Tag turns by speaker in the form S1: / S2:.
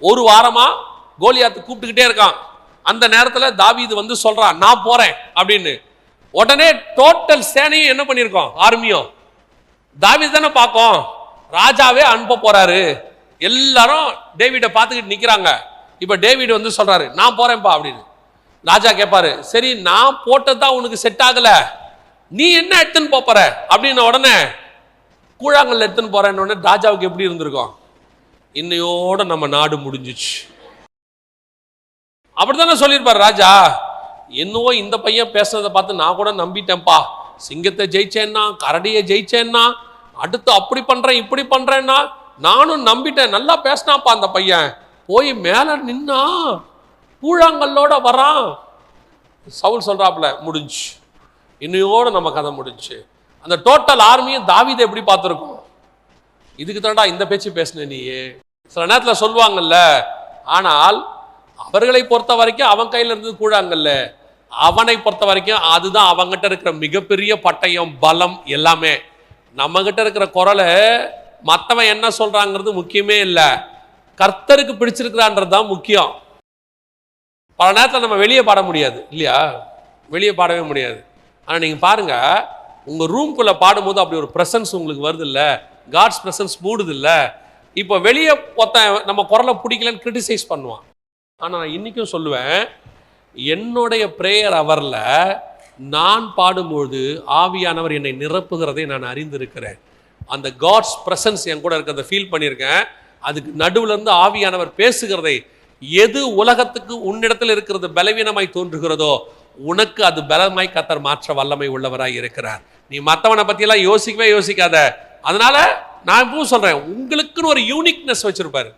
S1: ஒரு வாரமா கோலியாத்து கூப்பிட்டுக்கிட்டே இருக்கான். அந்த நேரத்தில் தாவீது வந்து சொல்றான் நான் போறேன் அப்படின்னு. உடனே டோட்டல் சேனையும் என்ன பண்ணியிருக்கோம்? ஆர்மியும் தாவீது தானே பார்க்கும். ராஜாவே அனுப்ப போறாரு. எல்லாரும் டேவிடை பார்த்துக்கிட்டு நிற்கிறாங்க இப்போ டேவிட் வந்து சொல்றாரு நான் போறேன்ப்பா அப்படின்னு. ராஜா கேட்பாரு சரி நான் போட்டது தான் உனக்கு செட் ஆகல. நீ என்ன எடுத்துன்னு போற? அப்படின்னு உடனே கூழாங்கல் எடுத்துன்னு போறேன்னு உடனே ராஜாவுக்கு எப்படி இருந்திருக்கும்? இன்னையோட நம்ம நாடு முடிஞ்சிச்சு. அப்படித்தானே சொல்லியிருப்பார் ராஜா? என்னவோ இந்த பையன் பேசுனதை பார்த்து நான் கூட நம்பிட்டேன்ப்பா. சிங்கத்தை ஜெயிச்சேன்னா கரடியை ஜெயிச்சேன்னா அடுத்து அப்படி பண்றேன் இப்படி பண்றேன்னா நானும் நம்பிட்டேன். நல்லா பேசினாப்பா அந்த பையன். போய் மேல நின்னா கூழாங்கல்லோட வரான். சவுல் சொல்றாப்புல முடிஞ்சு இன்னையோட நம்ம கதை முடிஞ்சு அந்த டோட்டல் ஆர்மியும் தாவிதை எப்படி பார்த்துருக்கோம்? இதுக்கு தாண்டா இந்த பேச்சு பேசின நீயே? சில நேரத்தில் சொல்லுவாங்கல்ல ஆனால் அவர்களை பொறுத்த வரைக்கும் அவன் கையில் இருந்து கூழாங்கல்ல. அவனை பொறுத்த வரைக்கும் அதுதான் அவங்ககிட்ட இருக்கிற மிகப்பெரிய பட்டயம் பலம் எல்லாமே. நம்மகிட்ட இருக்கிற குரலை மற்றவன் என்ன சொல்கிறாங்கிறது முக்கியமே இல்லை. கர்த்தருக்கு பிடிச்சிருக்கிறான்றது தான் முக்கியம். பல நேரத்தில் நம்ம வெளியே பாட முடியாது இல்லையா? வெளியே பாடவே முடியாது. ஆனால் நீங்கள் பாருங்கள் உங்கள் ரூம்குள்ளே பாடும்போது அப்படி ஒரு ப்ரெசன்ஸ் உங்களுக்கு வருது இல்லை. காட்ஸ் ப்ரெசன்ஸ் மூடுது இல்லை இப்போ வெளியே ஒருத்தன் நம்ம குரலை பிடிக்கலன்னு கிரிட்டிசைஸ் பண்ணுவான். ஆனால் நான் இன்றைக்கும் சொல்லுவேன் என்னுடைய ப்ரேயர் அவரில் நான் பாடும்பொழுது ஆவியானவர் என்னை நிரப்புகிறதை நான் அறிந்திருக்கிறேன். அந்த காட்ஸ் ப்ரெசன்ஸ் என் கூட இருக்கிறத ஃபீல் பண்ணியிருக்கேன். அதுக்கு நடுவுலேருந்து ஆவியானவர் பேசுகிறதை எது உலகத்துக்கு உன்னிடத்தில் இருக்கிறது பலவீனமாய் தோன்றுகிறதோ உனக்கு அது பலமாய் கத்தர் மாற்ற வல்லமை உள்ளவராய் இருக்கிறார். நீ மற்றவனை பற்றியெல்லாம் யோசிக்கவே யோசிக்காத. அதனால நான் இப்பவும் சொல்றேன் உங்களுக்குன்னு ஒரு யூனிக்னஸ் வச்சிருப்பாரு.